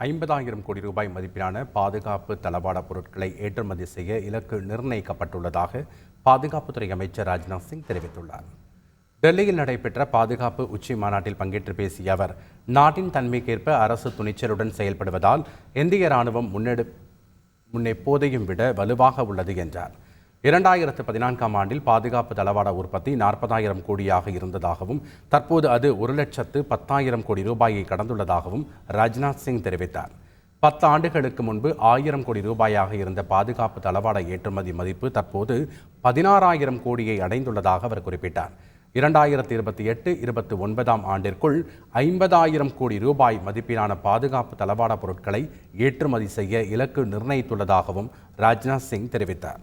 ஐம்பதாயிரம் கோடி ரூபாய் மதிப்பிலான பாதுகாப்பு தளவாட பொருட்களை ஏற்றுமதி செய்ய இலக்கு நிர்ணயிக்கப்பட்டுள்ளதாக பாதுகாப்புத்துறை அமைச்சர் ராஜ்நாத் சிங் தெரிவித்துள்ளார். டெல்லியில் நடைபெற்ற பாதுகாப்பு உச்சி மாநாட்டில் பங்கேற்று பேசிய அவர் நாட்டின் தன்மைக்கேற்ப அரசு துணிச்சலுடன் செயல்படுவதால் இந்திய ராணுவம் முன்னெடு முன்னெப்போதையும் விட வலுவாக உள்ளது என்றார். இரண்டாயிரத்து பதினான்காம் ஆண்டில் பாதுகாப்பு தளவாட உற்பத்தி நாற்பதாயிரம் கோடியாக இருந்ததாகவும் தற்போது அது ஒரு லட்சத்து பத்தாயிரம் கோடி ரூபாயை கடந்துள்ளதாகவும் ராஜ்நாத் சிங் தெரிவித்தார். பத்து ஆண்டுகளுக்கு முன்பு ஆயிரம் கோடி ரூபாயாக இருந்த பாதுகாப்பு தளவாட ஏற்றுமதி மதிப்பு தற்போது பதினாறாயிரம் கோடியை அடைந்துள்ளதாக அவர் குறிப்பிட்டார். இரண்டாயிரத்தி இருபத்தி எட்டு இருபத்தி ஒன்பதாம் ஆண்டிற்குள் ஐம்பதாயிரம் கோடி ரூபாய் மதிப்பிலான பாதுகாப்பு தளவாட பொருட்களை ஏற்றுமதி செய்ய இலக்கு நிர்ணயித்துள்ளதாகவும் ராஜ்நாத் சிங் தெரிவித்தார்.